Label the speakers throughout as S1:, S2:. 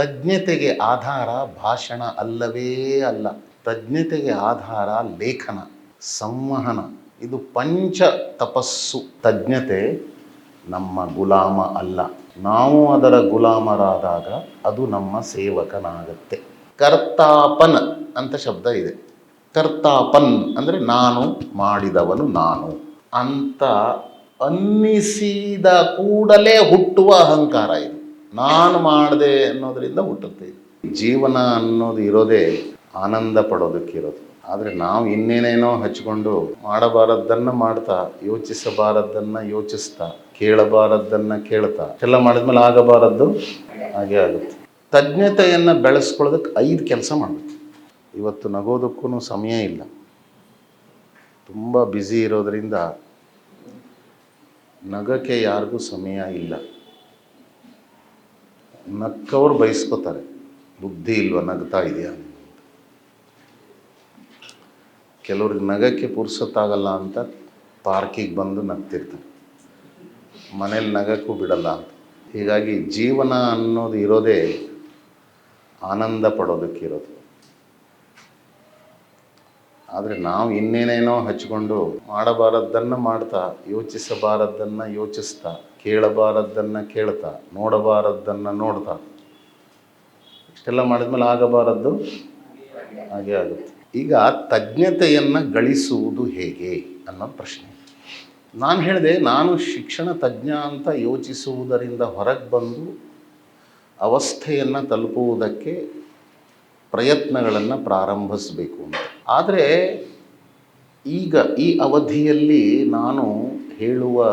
S1: ತಜ್ಞತೆಗೆ ಆಧಾರ ಭಾಷಣ ಅಲ್ಲವೇ ಅಲ್ಲ. ತಜ್ಞತೆಗೆ ಆಧಾರ ಲೇಖನ, ಸಂವಹನ. ಇದು ಪಂಚ ತಪಸ್ಸು. ತಜ್ಞತೆ ನಮ್ಮ ಗುಲಾಮ ಅಲ್ಲ. ನಾವು ಅದರ ಗುಲಾಮರಾದಾಗ ಅದು ನಮ್ಮ ಸೇವಕನಾಗತ್ತೆ. ಕರ್ತಾಪನ್ ಅಂತ ಶಬ್ದ ಇದೆ. ಕರ್ತಾಪನ್ ಅಂದರೆ ನಾನು ಮಾಡಿದವನು ನಾನು. ಅಂತ ಅನ್ನಿಸಿದ ಕೂಡಲೇ ಹುಟ್ಟುವ ಅಹಂಕಾರ ಇದು. ನಾನು ಮಾಡಿದೆ ಅನ್ನೋದರಿಂದ ಹುಟ್ಟುತ್ತೆ. ಜೀವನ ಅನ್ನೋದು ಇರೋದೇ ಆನಂದ ಪಡೋದಕ್ಕಿರೋದು ಆದರೆ ನಾವು ಇನ್ನೇನೇನೋ ಹಚ್ಕೊಂಡು ಮಾಡಬಾರದ್ದನ್ನು ಮಾಡ್ತಾ, ಯೋಚಿಸಬಾರದ್ದನ್ನು ಯೋಚಿಸ್ತಾ, ಕೇಳಬಾರದ್ದನ್ನು ಕೇಳ್ತಾ, ಎಲ್ಲ ಮಾಡಿದ್ಮೇಲೆ ಆಗಬಾರದ್ದು ಹಾಗೆ ಆಗುತ್ತೆ. ತಜ್ಞತೆಯನ್ನು ಬೆಳೆಸ್ಕೊಳ್ಳೋದಕ್ಕೆ ಐದು ಕೆಲಸ ಮಾಡಬೇಕು. ಇವತ್ತು ನಗೋದಕ್ಕೂ ಸಮಯ ಇಲ್ಲ. ತುಂಬ ಬ್ಯುಸಿ ಇರೋದರಿಂದ ನಗಕ್ಕೆ ಯಾರಿಗೂ ಸಮಯ ಇಲ್ಲ. ನಕ್ಕವ್ರು ಬಯಸ್ಕೋತಾರೆ ಬುದ್ಧಿ ಇಲ್ವ ನಗ್ತಾ ಇದೆಯಾ? ಕೆಲವ್ರಿಗೆ ನಗಕ್ಕೆ ಪುರ್ಸತ್ತಾಗಲ್ಲ ಅಂತ ಪಾರ್ಕಿಗೆ ಬಂದು ನಗ್ತಿರ್ತಾರೆ. ಮನೇಲಿ ನಗಕ್ಕೂ ಬಿಡಲ್ಲ ಅಂತ. ಹೀಗಾಗಿ ಜೀವನ ಅನ್ನೋದು ಇರೋದೇ ಆನಂದ ಪಡೋದಕ್ಕಿರೋದು ಆದರೆ ನಾವು ಇನ್ನೇನೇನೋ ಹಚ್ಕೊಂಡು ಮಾಡಬಾರದ್ದನ್ನು ಮಾಡ್ತಾ, ಯೋಚಿಸಬಾರದ್ದನ್ನು ಯೋಚಿಸ್ತಾ ಕೇಳಬಾರದ್ದನ್ನು ಕೇಳ್ತಾ, ನೋಡಬಾರದ್ದನ್ನು ನೋಡ್ತಾ. ಇಷ್ಟೆಲ್ಲ ಮಾಡಿದ್ಮೇಲೆ ಆಗಬಾರದ್ದು? ಹಾಗೆ ಆಗುತ್ತೆ. ಈಗ ತಜ್ಞತೆಯನ್ನು ಗಳಿಸುವುದು ಹೇಗೆ ಅನ್ನೋ ಪ್ರಶ್ನೆ. ನಾನು ಹೇಳಿದೆ, ನಾನು ಶಿಕ್ಷಣ ತಜ್ಞ ಅಂತ ಯೋಚಿಸುವುದರಿಂದ ಹೊರಗೆ ಬಂದು ಅವಸ್ಥೆಯನ್ನು ತಲುಪುವುದಕ್ಕೆ ಪ್ರಯತ್ನಗಳನ್ನು ಪ್ರಾರಂಭಿಸಬೇಕು ಅಂತ. ಆದರೆ ಈಗ ಈ ಅವಧಿಯಲ್ಲಿ ನಾನು ಹೇಳುವ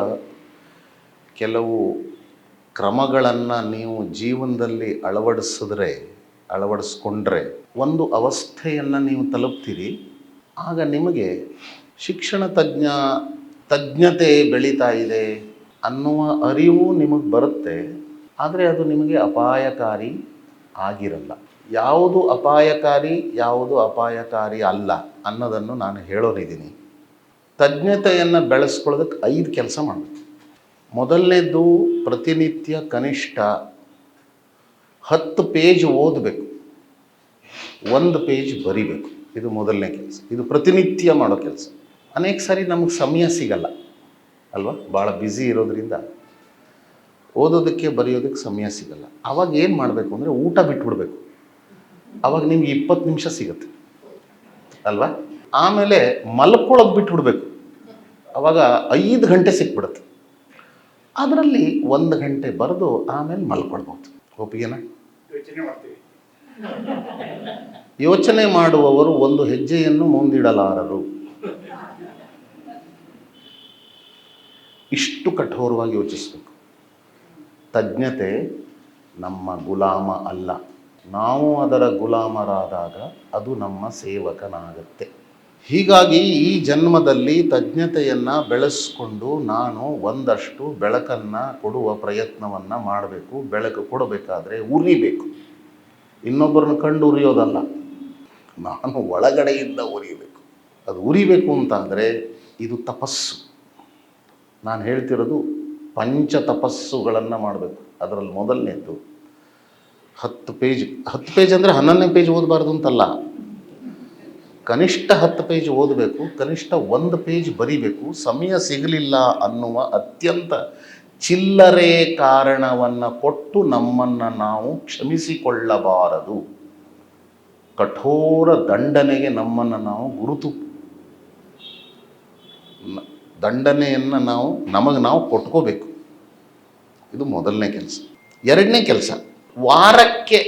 S1: ಕೆಲವು ಕ್ರಮಗಳನ್ನು ನೀವು ಜೀವನದಲ್ಲಿ ಅಳವಡಿಸಿದ್ರೆ, ಅಳವಡಿಸ್ಕೊಂಡ್ರೆ ಒಂದು ಅವಸ್ಥೆಯನ್ನು ನೀವು ತಲುಪ್ತೀರಿ. ಆಗ ನಿಮಗೆ ಶಿಕ್ಷಣ ತಜ್ಞ, ತಜ್ಞತೆ ಬೆಳೀತಾ ಇದೆ ಅನ್ನುವ ಅರಿವು ನಿಮಗೆ ಬರುತ್ತೆ. ಆದರೆ ಅದು ನಿಮಗೆ ಅಪಾಯಕಾರಿ ಆಗಿರಲ್ಲ. ಯಾವುದು ಅಪಾಯಕಾರಿ ಯಾವುದು ಅಪಾಯಕಾರಿ ಅಲ್ಲ ಅನ್ನೋದನ್ನು ನಾನು ಹೇಳೋರಿದ್ದೀನಿ. ತಜ್ಞತೆಯನ್ನು ಬೆಳೆಸ್ಕೊಳ್ಳೋದಕ್ಕೆ ಐದು ಕೆಲಸ ಮಾಡಬೇಕು. ಮೊದಲನೇದು ಪ್ರತಿನಿತ್ಯ ಕನಿಷ್ಠ ಹತ್ತು ಪೇಜ್ ಓದಬೇಕು. ಒಂದು ಪೇಜ್ ಬರಿಬೇಕು. ಇದು ಮೊದಲನೇ ಕೆಲಸ. ಇದು ಪ್ರತಿನಿತ್ಯ ಮಾಡೋ ಕೆಲಸ. ಅನೇಕ ಸಾರಿ ನಮಗೆ ಸಮಯ ಸಿಗಲ್ಲ. ಅಲ್ವಾ? ಭಾಳ ಬ್ಯುಸಿ ಇರೋದ್ರಿಂದ ಓದೋದಕ್ಕೆ, ಬರೆಯೋದಕ್ಕೆ ಸಮಯ ಸಿಗಲ್ಲ. ಆವಾಗ ಏನು ಮಾಡಬೇಕು ಅಂದರೆ ಊಟ ಬಿಟ್ಬಿಡ್ಬೇಕು. ಆವಾಗ ನಿಮ್ಗೆ ಇಪ್ಪತ್ತು ನಿಮಿಷ ಸಿಗುತ್ತೆ. ಅಲ್ವಾ? ಆಮೇಲೆ ಮಲ್ಕೊಳ್ಳೋದು ಬಿಟ್ಬಿಡ್ಬೇಕು. ಆವಾಗ ಐದು ಗಂಟೆ ಸಿಕ್ಬಿಡುತ್ತೆ. ಅದರಲ್ಲಿ ಒಂದು ಗಂಟೆ ಬರೆದು ಆಮೇಲೆ ಮಲ್ಕೊಳ್ಬೋದು. ಒಪ್ಪಿಗೆನಾ
S2: ಯೋಚನೆ
S1: ಮಾಡುವವರು ಒಂದು ಹೆಜ್ಜೆಯನ್ನು ಮುಂದಿಡಲಾರರು. ಇಷ್ಟು ಕಠೋರವಾಗಿ ಯೋಚಿಸಬೇಕು. ತಜ್ಞತೆ ನಮ್ಮ ಗುಲಾಮ ಅಲ್ಲ. ನಾವು ಅದರ ಗುಲಾಮರಾದಾಗ ಅದು ನಮ್ಮ ಸೇವಕನಾಗತ್ತೆ. ಹೀಗಾಗಿ ಈ ಜನ್ಮದಲ್ಲಿ ತಜ್ಞತೆಯನ್ನು ಬೆಳೆಸ್ಕೊಂಡು ನಾನು ಒಂದಷ್ಟು ಬೆಳಕನ್ನು ಕೊಡುವ ಪ್ರಯತ್ನವನ್ನು ಮಾಡಬೇಕು, ಬೆಳಕು ಕೊಡಬೇಕಾದ್ರೆ ಉರಿಬೇಕು. ಇನ್ನೊಬ್ಬರನ್ನ ಕಂಡು ಉರಿಯೋದಲ್ಲ. ನಾನು ಒಳಗಡೆಯಿಂದ ಉರಿಬೇಕು. ಅದು ಉರಿಬೇಕು ಅಂತಂದರೆ ಇದು ತಪಸ್ಸು. ನಾನು ಹೇಳ್ತಿರೋದು ಪಂಚ ತಪಸ್ಸುಗಳನ್ನು ಮಾಡಬೇಕು. ಅದರಲ್ಲಿ ಮೊದಲನೇದು ಹತ್ತು ಪೇಜ್ ಹತ್ತು ಪೇಜ್ ಅಂದರೆ ಹನ್ನೊಂದನೇ ಪೇಜ್ ಓದಬಾರ್ದು ಅಂತಲ್ಲ. ಕನಿಷ್ಠ ಹತ್ತು ಪೇಜ್ ಓದಬೇಕು, ಕನಿಷ್ಠ ಒಂದು ಪೇಜ್ ಬರಿಬೇಕು, ಸಮಯ ಸಿಗಲಿಲ್ಲ ಅನ್ನುವ ಅತ್ಯಂತ ಚಿಲ್ಲರೆ ಕಾರಣವನ್ನು ಕೊಟ್ಟು ನಮ್ಮನ್ನು ನಾವು ಕ್ಷಮಿಸಿಕೊಳ್ಳಬಾರದು. ಕಠೋರ ದಂಡನೆಗೆ ನಮ್ಮನ್ನು ನಾವು ಗುರುತು ದಂಡನೆಯನ್ನು ನಾವು, ನಮಗೆ ನಾವು ಕೊಟ್ಕೋಬೇಕು. ಇದು ಮೊದಲನೇ ಕೆಲಸ. ಎರಡನೇ ಕೆಲಸ, ವಾರಕ್ಕೆ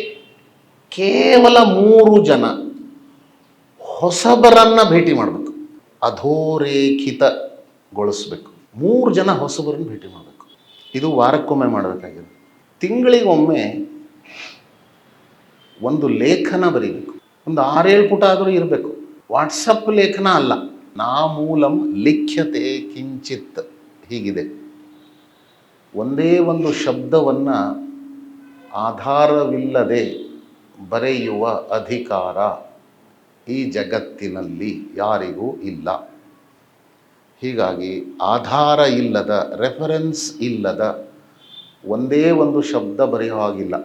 S1: ಕೇವಲ ಮೂರು ಜನ ಹೊಸಬರನ್ನು ಭೇಟಿ ಮಾಡಬೇಕು. ಅಧೋರೇಖಿತಗೊಳಿಸ್ಬೇಕು. ಮೂರು ಜನ ಹೊಸಬರನ್ನು ಭೇಟಿ ಮಾಡಬೇಕು. ಇದು ವಾರಕ್ಕೊಮ್ಮೆ ಮಾಡಬೇಕಾಗಿದೆ. ತಿಂಗಳಿಗೊಮ್ಮೆ ಒಂದು ಲೇಖನ ಬರೀಬೇಕು. ಒಂದು ಆರೇಳು ಪುಟ ಆದರೂ ಇರಬೇಕು. ವಾಟ್ಸಪ್ ಲೇಖನ ಅಲ್ಲ. ನಾ ಮೂಲಂ ಲಿಖ್ಯತೆ ಕಿಂಚಿತ್ ಹೀಗಿದೆ. ಒಂದೇ ಒಂದು ಶಬ್ದವನ್ನು ಆಧಾರವಿಲ್ಲದೆ ಬರೆಯುವ ಅಧಿಕಾರ. ಈ ಜಗತ್ತಿನಲ್ಲಿ ಯಾರಿಗೂ ಇಲ್ಲ. ಹೀಗಾಗಿ ಆಧಾರ ಇಲ್ಲದ ರೆಫರೆನ್ಸ್ ಇಲ್ಲದ ಒಂದೇ ಒಂದು ಶಬ್ದ ಬರೆಯೋ ಹಾಗಿಲ್ಲ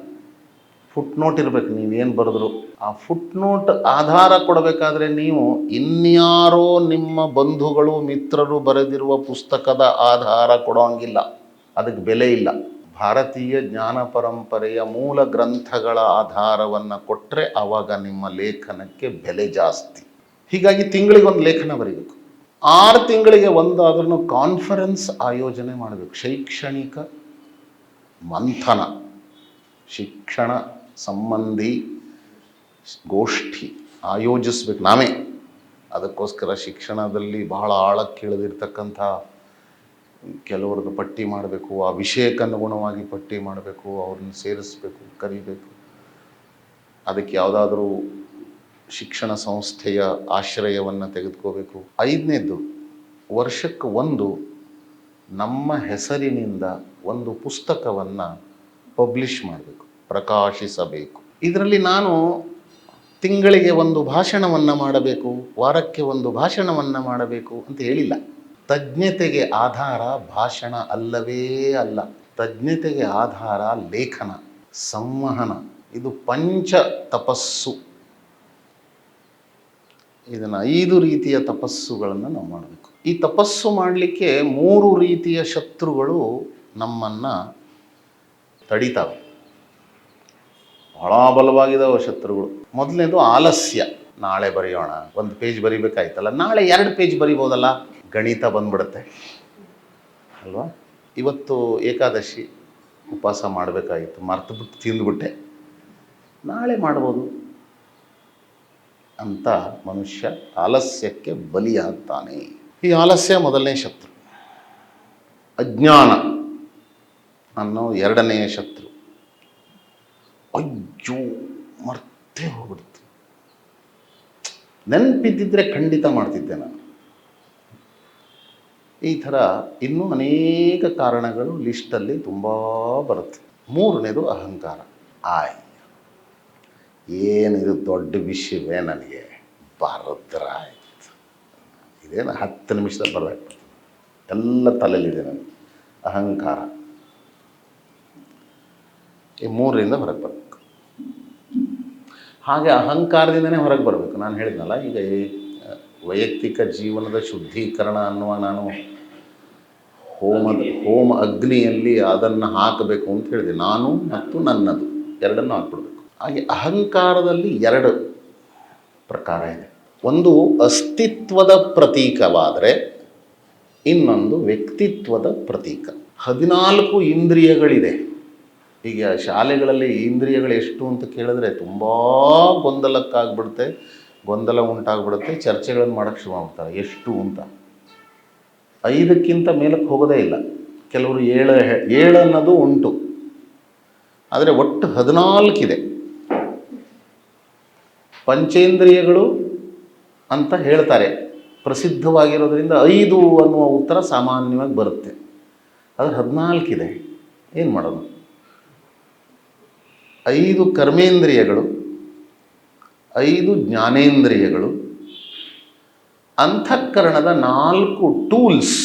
S1: ಫುಟ್ ನೋಟ್ ಇರಬೇಕು, ನೀವೇನು ಬರೆದ್ರು. ಆ ಫುಟ್ ನೋಟ್ ಆಧಾರ ಕೊಡಬೇಕಾದ್ರೆ ನೀವು ಇನ್ಯಾರೋ ನಿಮ್ಮ ಬಂಧುಗಳು, ಮಿತ್ರರು ಬರೆದಿರುವ ಪುಸ್ತಕದ ಆಧಾರ ಕೊಡೋಂಗಿಲ್ಲ. ಅದಕ್ಕೆ ಬೆಲೆ ಇಲ್ಲ. ಭಾರತೀಯ ಜ್ಞಾನ ಪರಂಪರೆಯ ಮೂಲ ಗ್ರಂಥಗಳ ಆಧಾರವನ್ನು ಕೊಟ್ಟರೆ ಆವಾಗ ನಿಮ್ಮ ಲೇಖನಕ್ಕೆ ಬೆಲೆ ಜಾಸ್ತಿ. ಹೀಗಾಗಿ ತಿಂಗಳಿಗೆ ಒಂದು ಲೇಖನ ಬರೀಬೇಕು. ಆರು ತಿಂಗಳಿಗೆ ಒಂದಾದ್ರೂ ಕಾನ್ಫರೆನ್ಸ್ ಆಯೋಜನೆ ಮಾಡಬೇಕು. ಶೈಕ್ಷಣಿಕ ಮಂಥನ, ಶಿಕ್ಷಣ ಸಂಬಂಧಿ ಗೋಷ್ಠಿ ಆಯೋಜಿಸ್ಬೇಕು ನಾವೇ. ಅದಕ್ಕೋಸ್ಕರ ಶಿಕ್ಷಣದಲ್ಲಿ ಬಹಳ ಆಳಕ್ಕೆ ಇಳಿದಿರ್ತಕ್ಕಂಥ ಕೆಲವ್ರದ್ದು ಪಟ್ಟಿ ಮಾಡಬೇಕು, ಆ ವಿಷಯಕ್ಕನುಗುಣವಾಗಿ ಪಟ್ಟಿ ಮಾಡಬೇಕು, ಅವ್ರನ್ನ ಸೇರಿಸ್ಬೇಕು, ಕರಿಬೇಕು. ಅದಕ್ಕೆ ಯಾವುದಾದ್ರೂ ಶಿಕ್ಷಣ ಸಂಸ್ಥೆಯ ಆಶ್ರಯವನ್ನು ತೆಗೆದುಕೋಬೇಕು. ಐದನೇದ್ದು, ವರ್ಷಕ್ಕೆ ಒಂದು ನಮ್ಮ ಹೆಸರಿನಿಂದ ಒಂದು ಪುಸ್ತಕವನ್ನು ಪಬ್ಲಿಷ್ ಮಾಡಬೇಕು, ಪ್ರಕಾಶಿಸಬೇಕು. ಇದರಲ್ಲಿ ನಾನು ತಿಂಗಳಿಗೆ ಒಂದು ಭಾಷಣವನ್ನು ಮಾಡಬೇಕು, ವಾರಕ್ಕೆ ಒಂದು ಭಾಷಣವನ್ನು ಮಾಡಬೇಕು ಅಂತ ಹೇಳಿಲ್ಲ. ತಜ್ಞತೆಗೆ ಆಧಾರ ಭಾಷಣ ಅಲ್ಲವೇ ಅಲ್ಲ. ತಜ್ಞತೆಗೆ ಆಧಾರ ಲೇಖನ, ಸಂವಹನ. ಇದು ಪಂಚ ತಪಸ್ಸು. ಇದನ್ನು ಐದು ರೀತಿಯ ತಪಸ್ಸುಗಳನ್ನು ನಾವು ಮಾಡಬೇಕು. ಈ ತಪಸ್ಸು ಮಾಡಲಿಕ್ಕೆ ಮೂರು ರೀತಿಯ ಶತ್ರುಗಳು ನಮ್ಮನ್ನು ತಡಿತಾವೆ. ಬಹಳ ಬಲವಾಗಿದ್ದಾವೆ ಶತ್ರುಗಳು. ಮೊದಲನೇದು ಆಲಸ್ಯ. ನಾಳೆ ಬರೆಯೋಣ. ಒಂದು ಪೇಜ್ ಬರಿಬೇಕಾಯ್ತಲ್ಲ. ನಾಳೆ ಎರಡು ಪೇಜ್ ಬರಿಬೋದಲ್ಲ? ಗಣಿತ ಬಂದ್ಬಿಡುತ್ತೆ. ಅಲ್ವಾ? ಇವತ್ತು ಏಕಾದಶಿ ಉಪವಾಸ ಮಾಡಬೇಕಾಗಿತ್ತು. ಮರ್ತುಬಿಟ್ಟು ತಿಂದುಬಿಟ್ಟೆ. ನಾಳೆ ಮಾಡ್ಬೋದು ಅಂತ ಮನುಷ್ಯ ಆಲಸ್ಯಕ್ಕೆ ಬಲಿಯಾಗ್ತಾನೆ. ಈ ಆಲಸ್ಯ ಮೊದಲನೇ ಶತ್ರು. ಅಜ್ಞಾನ ಅನ್ನೋ ಎರಡನೆಯ ಶತ್ರು. ಅಯ್ಯೋ ಮರ್ತೇ ಹೋಗ್ಬಿಡ್ತು. ನೆನಪಿದ್ದಿದ್ರೆ ಖಂಡಿತ ಮಾಡ್ತಿದ್ದೆ ನಾನು. ಈ ಥರ ಇನ್ನೂ ಅನೇಕ ಕಾರಣಗಳು ಲಿಸ್ಟಲ್ಲಿ ತುಂಬ ಬರುತ್ತೆ. ಮೂರನೇದು ಅಹಂಕಾರ. ಆಯ್, ಏನಿದು ದೊಡ್ಡ ವಿಷಯವೇ ನನಗೆ? ಬರದ್ರಾಯ್ತು ಇದೇನು ಹತ್ತು ನಿಮಿಷದಲ್ಲಿ ಬರಬೇಕು ಎಲ್ಲ ತಲೆಯಲ್ಲಿದೆ ನನಗೆ. ಅಹಂಕಾರ. ಈ ಮೂರರಿಂದ ಹೊರಗೆ ಬರಬೇಕು. ಹಾಗೆ ಅಹಂಕಾರದಿಂದನೇ ಹೊರಗೆ ಬರಬೇಕು. ನಾನು ಹೇಳಿದ್ನಲ್ಲ, ಈಗ ವೈಯಕ್ತಿಕ ಜೀವನದ ಶುದ್ಧೀಕರಣ ಅನ್ನುವ ನಾನು ಹೋಮದ ಹೋಮ ಅಗ್ನಿಯಲ್ಲಿ ಅದನ್ನು ಹಾಕಬೇಕು ಅಂತ ಹೇಳಿದೆ. ನಾನು ಮತ್ತು ನನ್ನದು ಎರಡನ್ನು ಹಾಕ್ಬಿಡ್ಬೇಕು. ಹಾಗೆ ಅಹಂಕಾರದಲ್ಲಿ ಎರಡು ಪ್ರಕಾರ ಇದೆ. ಒಂದು ಅಸ್ತಿತ್ವದ ಪ್ರತೀಕವಾದರೆ ಇನ್ನೊಂದು ವ್ಯಕ್ತಿತ್ವದ ಪ್ರತೀಕ. ಹದಿನಾಲ್ಕು ಇಂದ್ರಿಯಗಳಿದೆ. ಈಗ ಶಾಲೆಗಳಲ್ಲಿ ಇಂದ್ರಿಯಗಳು ಎಷ್ಟು ಅಂತ ಕೇಳಿದ್ರೆ ತುಂಬ ಗೊಂದಲಕ್ಕಾಗ್ಬಿಡುತ್ತೆ. ಗೊಂದಲ ಉಂಟಾಗ್ಬಿಡುತ್ತೆ, ಚರ್ಚೆಗಳನ್ನು ಮಾಡೋಕ್ಕೆ ಶುರು ಮಾಡ್ತಾರೆ ಎಷ್ಟು ಅಂತ. ಐದಕ್ಕಿಂತ ಮೇಲಕ್ಕೆ ಹೋಗೋದೇ ಇಲ್ಲ. ಕೆಲವರು ಏಳು ಏಳು ಅನ್ನೋದು ಉಂಟು. ಆದರೆ ಒಟ್ಟು ಹದಿನಾಲ್ಕಿದೆ. ಪಂಚೇಂದ್ರಿಯಗಳು ಅಂತ ಹೇಳ್ತಾರೆ. ಪ್ರಸಿದ್ಧವಾಗಿರೋದ್ರಿಂದ ಐದು ಅನ್ನುವ ಉತ್ತರ ಸಾಮಾನ್ಯವಾಗಿ ಬರುತ್ತೆ. ಆದರೆ ಹದಿನಾಲ್ಕಿದೆ. ಏನು ಮಾಡೋದು? ಐದು ಕರ್ಮೇಂದ್ರಿಯಗಳು ಐದು ಜ್ಞಾನೇಂದ್ರಿಯಗಳು, ಅಂತಃಕರಣದ ನಾಲ್ಕು ಟೂಲ್ಸ್,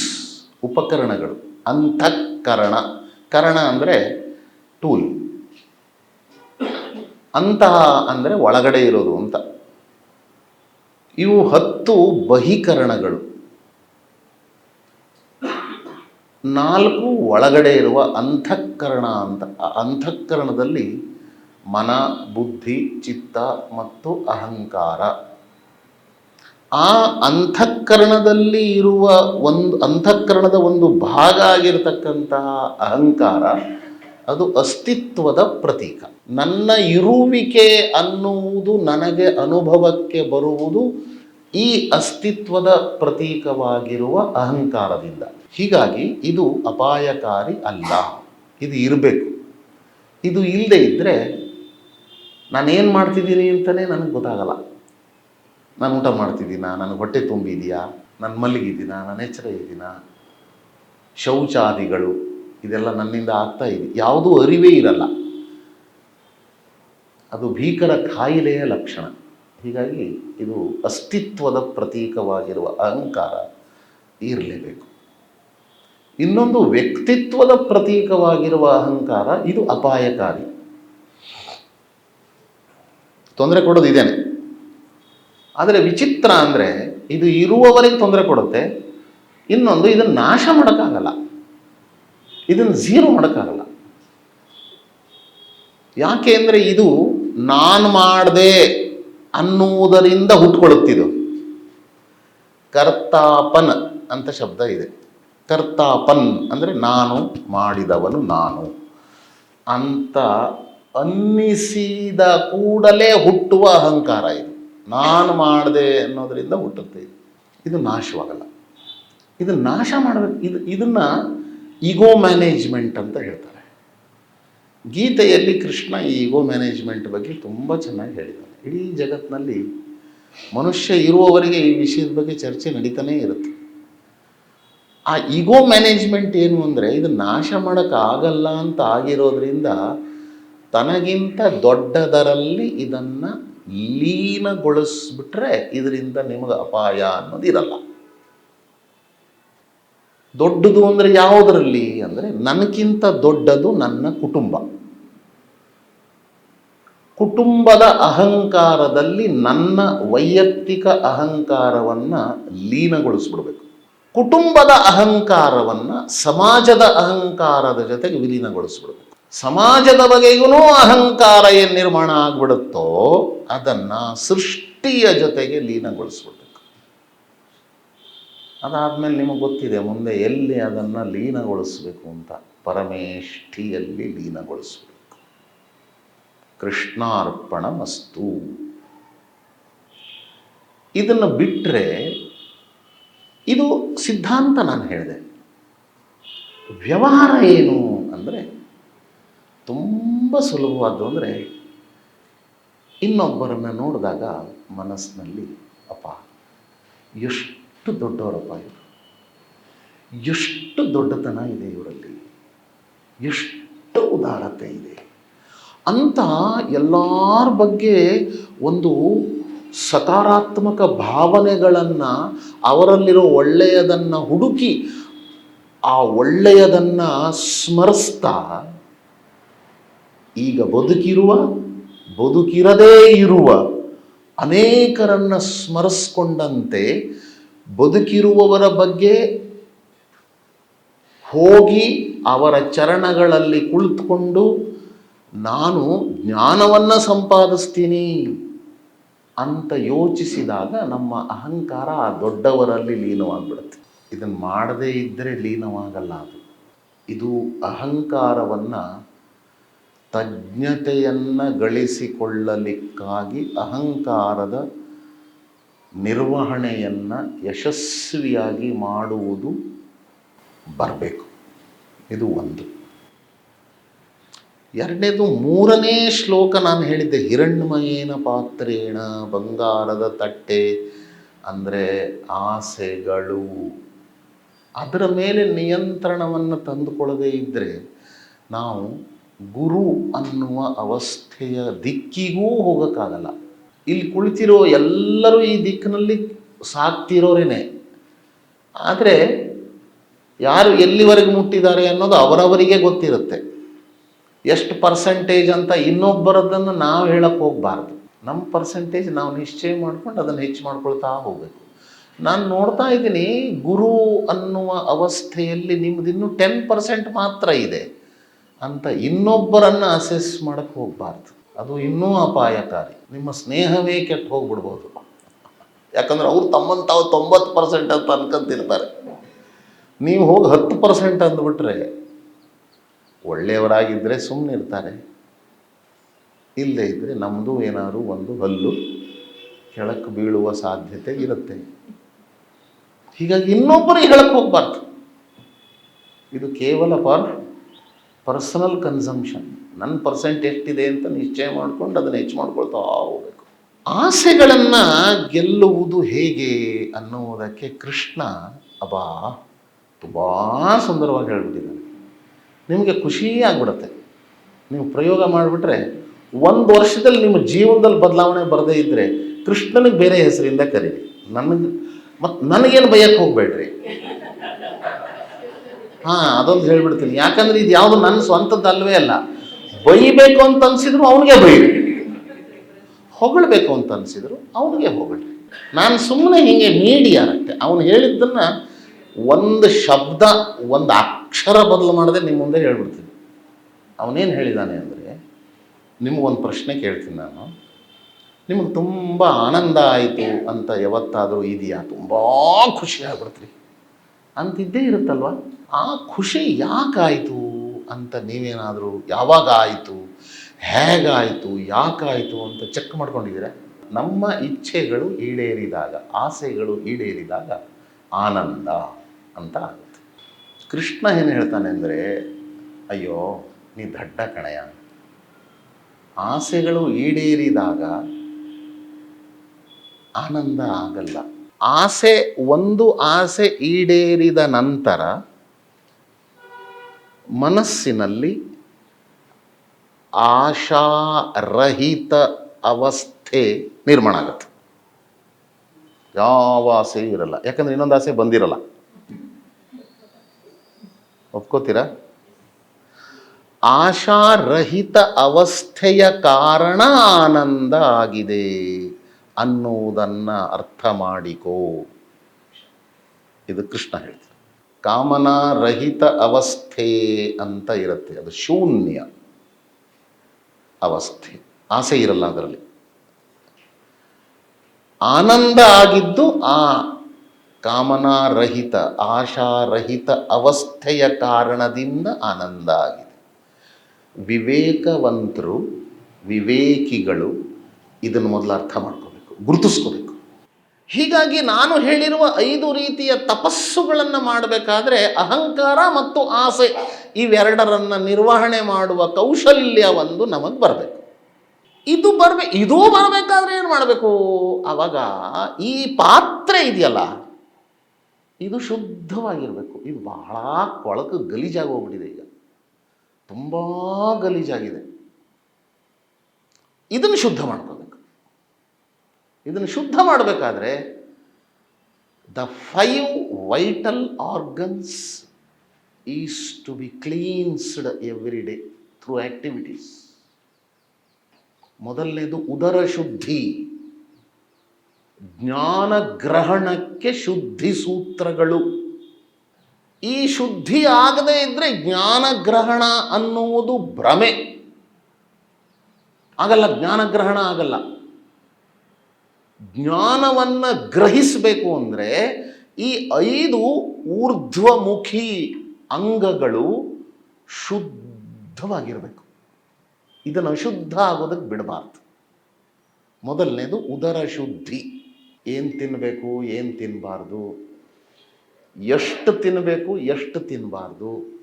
S1: ಉಪಕರಣಗಳು. ಅಂತಃಕರಣ, ಕರಣ ಅಂದರೆ ಟೂಲ್. ಅಂತಹ ಅಂದರೆ ಒಳಗಡೆ ಇರೋದು ಅಂತ. ಇವು ಹತ್ತು ಬಹಿಕರಣಗಳು. ನಾಲ್ಕು ಒಳಗಡೆ ಇರುವ ಅಂತಃಕರಣ ಅಂತ ಅಂತಃಕರಣದಲ್ಲಿ ಮನ, ಬುದ್ಧಿ, ಚಿತ್ತ ಮತ್ತು ಅಹಂಕಾರ. ಆ ಅಂತಃಕರಣದಲ್ಲಿ ಇರುವ ಒಂದು ಅಂತಃಕರಣದ ಒಂದು ಭಾಗ ಆಗಿರತಕ್ಕಂತಹ ಅಹಂಕಾರ, ಅದು ಅಸ್ತಿತ್ವದ ಪ್ರತೀಕ. ನನ್ನ ಇರುವಿಕೆ ಅನ್ನುವುದು ನನಗೆ ಅನುಭವಕ್ಕೆ ಬರುವುದು ಈ ಅಸ್ತಿತ್ವದ ಪ್ರತೀಕವಾಗಿರುವ ಅಹಂಕಾರದಿಂದ. ಹೀಗಾಗಿ ಇದು ಅಪಾಯಕಾರಿ ಅಲ್ಲ. ಇದು ಇರಬೇಕು. ಇದು ಇಲ್ಲದೆ ಇದ್ದರೆ ನಾನೇನು ಮಾಡ್ತಿದ್ದೀನಿ ಅಂತಲೇ ನನಗೆ ಗೊತ್ತಾಗಲ್ಲ. ನಾನು ಊಟ ಮಾಡ್ತಿದ್ದೀನಾ? ನಾನು ಹೊಟ್ಟೆ ತುಂಬಿದೆಯಾ? ನಾನು ಮಲಗಿದ್ದೀನಾ? ನಾನು ಎಚ್ಚರ ಇದ್ದೀನಾ? ಶೌಚಾದಿಗಳು, ಇದೆಲ್ಲ ನನ್ನಿಂದ ಆಗ್ತಾ ಇದೆ. ಯಾವುದೂ ಅರಿವೇ ಇರಲ್ಲ. ಅದು ಭೀಕರ ಕಾಯಿಲೆಯ ಲಕ್ಷಣ. ಹೀಗಾಗಿ ಇದು ಅಸ್ತಿತ್ವದ ಪ್ರತೀಕವಾಗಿರುವ ಅಹಂಕಾರ ಇರಲೇಬೇಕು. ಇನ್ನೊಂದು ವ್ಯಕ್ತಿತ್ವದ ಪ್ರತೀಕವಾಗಿರುವ ಅಹಂಕಾರ, ಇದು ಅಪಾಯಕಾರಿ. ತೊಂದರೆ ಕೊಡೋದು ಇದೇನೆ. ಆದರೆ ವಿಚಿತ್ರ ಅಂದರೆ ಇದು ಇರುವವರಿಗೆ ತೊಂದರೆ ಕೊಡುತ್ತೆ, ಇನ್ನೊಂದು ಇದನ್ನು ನಾಶ ಮಾಡೋಕ್ಕಾಗಲ್ಲ. ಇದನ್ನು ಝೀರೋ ಮಾಡೋಕ್ಕಾಗಲ್ಲ. ಯಾಕೆ ಅಂದರೆ ಇದು ನಾನು ಮಾಡಿದೆ ಅನ್ನುವುದರಿಂದ ಹುಟ್ಕೊಳ್ಳುತ್ತಿದ್ದು. ಕರ್ತಾಪನ್ ಅಂತ ಶಬ್ದ ಇದೆ. ಕರ್ತಾಪನ್ ಅಂದರೆ ನಾನು ಮಾಡಿದವನು ನಾನು ಅಂತ ಅನ್ನಿಸಿದ ಕೂಡಲೇ ಹುಟ್ಟುವ ಅಹಂಕಾರ ಇದು. ನಾನು ಮಾಡಿದೆ ಅನ್ನೋದರಿಂದ ಹುಟ್ಟುತ್ತೆ ಇದು. ನಾಶವಾಗಲ್ಲ. ಇದು ನಾಶ ಮಾಡಬೇಕು. ಇದು, ಇದನ್ನು ಈಗೋ ಮ್ಯಾನೇಜ್ಮೆಂಟ್ ಅಂತ ಹೇಳ್ತಾರೆ. ಗೀತೆಯಲ್ಲಿ ಕೃಷ್ಣ ಈಗೋ ಮ್ಯಾನೇಜ್ಮೆಂಟ್ ಬಗ್ಗೆ ತುಂಬ ಚೆನ್ನಾಗಿ ಹೇಳಿದ್ದಾನೆ. ಇಡೀ ಜಗತ್ತಿನಲ್ಲಿ ಮನುಷ್ಯ ಇರುವವರಿಗೆ ಈ ವಿಷಯದ ಬಗ್ಗೆ ಚರ್ಚೆ ನಡೀತಾನೇ ಇರುತ್ತೆ. ಆ ಈಗೋ ಮ್ಯಾನೇಜ್ಮೆಂಟ್ ಏನು ಅಂದರೆ ಇದು ನಾಶ ಮಾಡೋಕ್ಕಾಗಲ್ಲ ಅಂತ ಆಗಿರೋದ್ರಿಂದ ತನಗಿಂತ ದೊಡ್ಡದರಲ್ಲಿ ಇದನ್ನು ಲೀನಗೊಳಿಸ್ಬಿಟ್ರೆ ಇದರಿಂದ ನಿಮಗೆ ಅಪಾಯ ಅನ್ನೋದಿರಲ್ಲ ದೊಡ್ಡದು ಅಂದರೆ ಯಾವುದರಲ್ಲಿ ಅಂದರೆ ನನಗಿಂತ ದೊಡ್ಡದು ನನ್ನ ಕುಟುಂಬ. ಕುಟುಂಬದ ಅಹಂಕಾರದಲ್ಲಿ ನನ್ನ ವೈಯಕ್ತಿಕ ಅಹಂಕಾರವನ್ನು ಲೀನಗೊಳಿಸ್ಬಿಡ್ಬೇಕು. ಕುಟುಂಬದ ಅಹಂಕಾರವನ್ನು ಸಮಾಜದ ಅಹಂಕಾರದ ಜೊತೆಗೆ ವಿಲೀನಗೊಳಿಸ್ಬಿಡ್ಬೇಕು. ಸಮಾಜದ ಬಗೆಗೂ ಅಹಂಕಾರ ಏನು ನಿರ್ಮಾಣ ಆಗ್ಬಿಡುತ್ತೋ ಅದನ್ನು ಸೃಷ್ಟಿಯ ಜೊತೆಗೆ ಲೀನಗೊಳಿಸ್ಬಿಡ್ಬೇಕು. ಅದಾದಮೇಲೆ ನಿಮಗೆ ಗೊತ್ತಿದೆ, ಮುಂದೆ ಎಲ್ಲಿ ಅದನ್ನು ಲೀನಗೊಳಿಸ್ಬೇಕು ಅಂತ? ಪರಮೇಷ್ಠಿಯಲ್ಲಿ ಲೀನಗೊಳಿಸ್ಬೇಕು. ಕೃಷ್ಣಾರ್ಪಣ ಮಸ್ತು ಇದನ್ನು ಬಿಟ್ಟರೆ ಇದು ಸಿದ್ಧಾಂತ ನಾನು ಹೇಳಿದೆ. ವ್ಯವಹಾರ ಏನು ಅಂದರೆ ತುಂಬ ಸುಲಭವಾದ್ದು ಅಂದರೆ ಇನ್ನೊಬ್ಬರನ್ನು ನೋಡಿದಾಗ ಮನಸ್ಸಿನಲ್ಲಿ ಅಪ್ಪ, ಎಷ್ಟು ದೊಡ್ಡವರಪ್ಪ ಇವರು. ಎಷ್ಟು ದೊಡ್ಡತನ ಇದೆ ಇವರಲ್ಲಿ. ಎಷ್ಟು ಉದಾರತೆ ಇದೆ. ಅಂತ ಎಲ್ಲರ ಬಗ್ಗೆ ಒಂದು ಸಕಾರಾತ್ಮಕ ಭಾವನೆಗಳನ್ನು ಅವರಲ್ಲಿರೋ ಒಳ್ಳೆಯದನ್ನು ಹುಡುಕಿ ಆ ಒಳ್ಳೆಯದನ್ನು ಸ್ಮರಿಸ್ತಾ ಈಗ ಬದುಕಿರುವ, ಬದುಕಿರದೇ ಇರುವ, ಅನೇಕರನ್ನು ಸ್ಮರಿಸ್ಕೊಂಡಂತೆ ಬದುಕಿರುವವರ ಬಗ್ಗೆ ಹೋಗಿ ಅವರ ಚರಣಗಳಲ್ಲಿ ಕುಳಿತುಕೊಂಡು, ನಾನು ಜ್ಞಾನವನ್ನು ಸಂಪಾದಿಸ್ತೀನಿ ಅಂತ ಯೋಚಿಸಿದಾಗ ನಮ್ಮ ಅಹಂಕಾರ ಆ ದೊಡ್ಡವರಲ್ಲಿ ಲೀನವಾಗ್ಬಿಡುತ್ತೆ. ಇದನ್ನು ಮಾಡದೇ ಇದ್ದರೆ ಲೀನವಾಗಲ್ಲ ಅದು. ಇದು ಅಹಂಕಾರವನ್ನು ತಜ್ಞತೆಯನ್ನು ಗಳಿಸಿಕೊಳ್ಳಲಿಕ್ಕಾಗಿ ಅಹಂಕಾರದ ನಿರ್ವಹಣೆಯನ್ನು ಯಶಸ್ವಿಯಾಗಿ ಮಾಡುವುದು ಬರಬೇಕು. ಇದು ಒಂದು. ಎರಡನೇದು ಮೂರನೇ ಶ್ಲೋಕ ನಾನು ಹೇಳಿದ್ದೆ, ಹಿರಣ್ಮಯೇನ ಪಾತ್ರೇಣ ಬಂಗಾರದ ತಟ್ಟೆ ಅಂದರೆ ಆಸೆಗಳು. ಅದರ ಮೇಲೆ ನಿಯಂತ್ರಣವನ್ನು ತಂದುಕೊಳ್ಳದೇ ಇದ್ದರೆ ನಾವು ಗುರು ಅನ್ನುವ ಅವಸ್ಥೆಯ ದಿಕ್ಕಿಗೂ ಹೋಗೋಕ್ಕಾಗಲ್ಲ. ಇಲ್ಲಿ ಕುಳಿತಿರೋ ಎಲ್ಲರೂ ಈ ದಿಕ್ಕಿನಲ್ಲಿ ಸಾಕ್ತಿರೋರೇನೆ. ಆದರೆ ಯಾರು ಎಲ್ಲಿವರೆಗೆ ಮುಟ್ಟಿದ್ದಾರೆ ಅನ್ನೋದು ಅವರವರಿಗೆ ಗೊತ್ತಿರುತ್ತೆ. ಎಷ್ಟು ಪರ್ಸೆಂಟೇಜ್ ಅಂತ ಇನ್ನೊಬ್ಬರದನ್ನು ನಾವು ಹೇಳಕ್ಕೆ ಹೋಗಬಾರ್ದು. ನಮ್ಮ ಪರ್ಸೆಂಟೇಜ್ ನಾವು ನಿಶ್ಚಯ ಮಾಡ್ಕೊಂಡು ಅದನ್ನು ಹೆಚ್ಚು ಮಾಡ್ಕೊಳ್ತಾ ಹೋಗಬೇಕು. ನಾನು ನೋಡ್ತಾ ಇದ್ದೀನಿ ಗುರು ಅನ್ನುವ ಅವಸ್ಥೆಯಲ್ಲಿ ನಿಮ್ಮದಿನ್ನೂ ಟೆನ್ ಪರ್ಸೆಂಟ್ ಮಾತ್ರ ಇದೆ. ಅಂತ ಇನ್ನೊಬ್ಬರನ್ನು ಅಸೆಸ್ ಮಾಡಕ್ಕೆ ಹೋಗಬಾರ್ದು. ಅದು ಇನ್ನೂ ಅಪಾಯಕಾರಿ. ನಿಮ್ಮ ಸ್ನೇಹವೇ ಕೆಟ್ಟು ಹೋಗ್ಬಿಡ್ಬೋದು. ಯಾಕಂದ್ರೆ ಅವ್ರು ತಮ್ಮನ್ನು ತಾವು ತೊಂಬತ್ತು ಪರ್ಸೆಂಟ್ ಅಂತ ಅನ್ಕೊಂತಿರ್ತಾರೆ. ನೀವು ಹೋಗಿ ಹತ್ತು ಪರ್ಸೆಂಟ್ ಅಂದ್ಬಿಟ್ರೆ ಒಳ್ಳೆಯವರಾಗಿದ್ದರೆ ಸುಮ್ಮನೆ ಇರ್ತಾರೆ. ಇಲ್ಲದೇ ಇದ್ದರೆ ನಮ್ಮದು ಏನಾದರೂ ಒಂದು ಹಲ್ಲು ಕೆಳಕ್ಕೆ ಬೀಳುವ ಸಾಧ್ಯತೆ ಇರುತ್ತೆ. ಹೀಗಾಗಿ ಇನ್ನೊಬ್ಬರು ಹೇಳಕ್ಕೆ ಹೋಗ್ಬಾರ್ದು. ಇದು ಕೇವಲ ಫಾರ್ ಪರ್ಸನಲ್ ಕನ್ಸಂಪ್ಷನ್ ನನ್ನ ಪರ್ಸೆಂಟ್ ಎಷ್ಟಿದೆ ಅಂತ ನಿಶ್ಚಯ ಮಾಡ್ಕೊಂಡು ಅದನ್ನು ಹೆಚ್ಚು ಮಾಡ್ಕೊಳ್ತಾ ಹೋಗಬೇಕು. ಆಸೆಗಳನ್ನು ಗೆಲ್ಲುವುದು ಹೇಗೆ ಅನ್ನುವುದಕ್ಕೆ ಕೃಷ್ಣ ಅಬಾ ತುಂಬ ಸುಂದರವಾಗಿ ಹೇಳ್ಬಿಟ್ಟಿದ್ದಾನೆ. ನಿಮಗೆ ಖುಷಿ ಆಗ್ಬಿಡುತ್ತೆ ನೀವು ಪ್ರಯೋಗ ಮಾಡಿಬಿಟ್ರೆ ಒಂದು ವರ್ಷದಲ್ಲಿ ನಿಮ್ಮ ಜೀವನದಲ್ಲಿ ಬದಲಾವಣೆ ಬರದೇ ಇದ್ದರೆ ಕೃಷ್ಣನಿಗೆ ಬೇರೆ ಹೆಸರಿಂದ ಕರೀರಿ. ನನಗೆ ಮತ್ತು ನನಗೇನು ಬಯಕ್ಕೆ ಹೋಗಬೇಡ್ರಿ? ಹಾಂ, ಅದೊಂದು ಹೇಳ್ಬಿಡ್ತೀನಿ. ಯಾಕಂದ್ರೆ ಇದು ಯಾವುದು ನನ್ನ ಸ್ವಂತದ್ದು ಅಲ್ವೇ ಅಲ್ಲ. ಬೈಬೇಕು ಅಂತ ಅನ್ಸಿದ್ರು ಅವನಿಗೆ ಬೈರಿ ಹೊಗಳಬೇಕು ಅಂತ ಅನ್ಸಿದ್ರು ಅವನಿಗೆ ಹೊಗಳ್ರಿ ನಾನು ಸುಮ್ಮನೆ ಹೀಗೆ ಅನ್ನಕ್ಕೆ ಅವನು ಹೇಳಿದ್ದನ್ನು ಒಂದು ಶಬ್ದ, ಒಂದು ಅಕ್ಷರ ಬದಲು ಮಾಡದೆ ನಿಮ್ಮ ಮುಂದೆ ಹೇಳ್ಬಿಡ್ತೀನಿ. ಅವನೇನು ಹೇಳಿದಾನೆ ಅಂದರೆ ನಿಮಗೊಂದು ಪ್ರಶ್ನೆ ಕೇಳ್ತೀನಿ ನಾನು. ನಿಮಗೆ ತುಂಬ ಆನಂದ ಆಯಿತು ಅಂತ ಯಾವತ್ತಾದರೂ ಇದೆಯಾ? ತುಂಬ ಖುಷಿ ಆಗ್ಬಿಡ್ತೀರಿ. ಅಂತಿದ್ದೇ ಇರುತ್ತಲ್ವ? ಆ ಖುಷಿ ಯಾಕಾಯಿತು ಅಂತ ನೀವೇನಾದರೂ ಯಾವಾಗ ಆಯಿತು? ಹೇಗಾಯಿತು? ಯಾಕಾಯಿತು ಅಂತ ಚೆಕ್ ಮಾಡ್ಕೊಂಡಿದ್ದೀರಾ? ನಮ್ಮ ಇಚ್ಛೆಗಳು ಈಡೇರಿದಾಗ, ಆಸೆಗಳು ಈಡೇರಿದಾಗ ಆನಂದ ಅಂತ ಆಗುತ್ತೆ. ಕೃಷ್ಣ ಏನು ಹೇಳ್ತಾನೆ ಅಂದರೆ, ಅಯ್ಯೋ, ನೀ ದಡ್ಡ ಕಣಯ ಆಸೆಗಳು ಈಡೇರಿದಾಗ ಆನಂದ ಆಗಲ್ಲ. ಆಸೆ, ಒಂದು ಆಸೆ ಈಡೇರಿದ ನಂತರ ಮನಸ್ಸಿನಲ್ಲಿ ಆಶಾರಹಿತ ಅವಸ್ಥೆ ನಿರ್ಮಾಣ ಆಗುತ್ತೆ. ಯಾವ ಆಸೆ ಇರಲ್ಲ. ಯಾಕಂದ್ರೆ ಇನ್ನೊಂದು ಆಸೆ ಬಂದಿರಲ್ಲ. ಒಪ್ಕೋತೀರಾ? ಆಶಾರಹಿತ ಅವಸ್ಥೆಯ ಕಾರಣ ಆನಂದ ಆಗಿದೆ. ಅನ್ನುವುದನ್ನು ಅರ್ಥ ಮಾಡಿಕೋ. ಇದು ಕೃಷ್ಣ ಹೇಳ್ತಾರೆ. ಕಾಮನಾ ರಹಿತ ಅವಸ್ಥೆ ಅಂತ ಇರುತ್ತೆ. ಅದು ಶೂನ್ಯ ಅವಸ್ಥೆ. ಆಸೆ ಇರಲ್ಲ ಅದರಲ್ಲಿ. ಆನಂದ ಆಗಿದ್ದು ಆ ಕಾಮನಾರಹಿತ ಆಶಾರಹಿತ ಅವಸ್ಥೆಯ ಕಾರಣದಿಂದ ಆನಂದ ಆಗಿದೆ. ವಿವೇಕವಂತರು, ವಿವೇಕಿಗಳು ಇದನ್ನು ಮೊದಲು ಅರ್ಥ ಮಾಡ್ಕೋಬೇಕು ಗುರುತಿಸ್ಕೋಬೇಕು. ಹೀಗಾಗಿ ನಾನು ಹೇಳಿರುವ ಐದು ರೀತಿಯ ತಪಸ್ಸುಗಳನ್ನು ಮಾಡಬೇಕಾದ್ರೆ ಅಹಂಕಾರ ಮತ್ತು ಆಸೆ ಇವೆರಡರನ್ನು ನಿರ್ವಹಣೆ ಮಾಡುವ ಕೌಶಲ್ಯ ಒಂದು ನಮಗೆ ಬರಬೇಕು. ಇದು ಬರಬೇಕು ಇದೂ ಬರಬೇಕಾದ್ರೆ ಏನು ಮಾಡಬೇಕು? ಆವಾಗ ಈ ಪಾತ್ರೆ ಇದೆಯಲ್ಲ, ಇದು ಶುದ್ಧವಾಗಿರಬೇಕು. ಇದು ಬಹಳ ಕೊಳಕು ಗಲೀಜಾಗಿ ಹೋಗ್ಬಿಟ್ಟಿದೆ ಈಗ. ತುಂಬ ಗಲೀಜಾಗಿದೆ. ಇದನ್ನು ಶುದ್ಧ ಮಾಡ್ಕೋಬೇಕು ಇದನ್ನು ಶುದ್ಧ ಮಾಡಬೇಕಾದ್ರೆ the five vital organs is to be cleansed every day through activities ಮೊದಲನೇದು ಉದರ ಶುದ್ಧಿ. ಜ್ಞಾನ ಗ್ರಹಣಕ್ಕೆ ಶುದ್ಧಿ ಸೂತ್ರಗಳು. ಈ ಶುದ್ಧಿ ಆಗದೇ ಇದ್ರೆ ಜ್ಞಾನ ಗ್ರಹಣ ಅನ್ನುವುದು ಭ್ರಮೆ. ಆಗಲ್ಲ, ಜ್ಞಾನ ಗ್ರಹಣ ಆಗಲ್ಲ. ಜ್ಞಾನವನ್ನು ಗ್ರಹಿಸಬೇಕು ಅಂದರೆ ಈ ಐದು ಊರ್ಧ್ವಮುಖಿ ಅಂಗಗಳು ಶುದ್ಧವಾಗಿರಬೇಕು. ಇದನ್ನು ಅಶುದ್ಧ ಆಗೋದಕ್ಕೆ ಬಿಡಬಾರ್ದು. ಮೊದಲನೇದು ಉದರ ಶುದ್ಧಿ. ಏನು ತಿನ್ನಬೇಕು ಏನು ತಿನ್ನಬಾರ್ದು ಎಷ್ಟು ತಿನ್ನಬೇಕು ಎಷ್ಟು ತಿನ್ನಬಾರ್ದು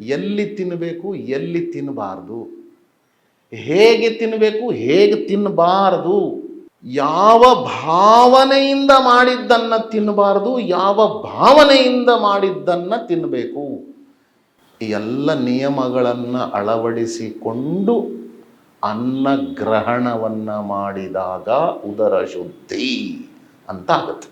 S1: ಎಲ್ಲಿ ತಿನ್ನಬೇಕು ಎಲ್ಲಿ ತಿನ್ನಬಾರ್ದು ಹೇಗೆ ತಿನ್ನಬೇಕು ಹೇಗೆ ತಿನ್ನಬಾರದು ಯಾವ ಭಾವನೆಯಿಂದ ಮಾಡಿದ್ದನ್ನು ತಿನ್ನಬಾರ್ದು, ಯಾವ ಭಾವನೆಯಿಂದ ಮಾಡಿದ್ದನ್ನು ತಿನ್ನಬೇಕು ಎಲ್ಲ ನಿಯಮಗಳನ್ನು ಅಳವಡಿಸಿಕೊಂಡು ಅನ್ನ ಗ್ರಹಣವನ್ನು ಮಾಡಿದಾಗ ಉದರ ಶುದ್ಧಿ ಅಂತ ಆಗುತ್ತೆ.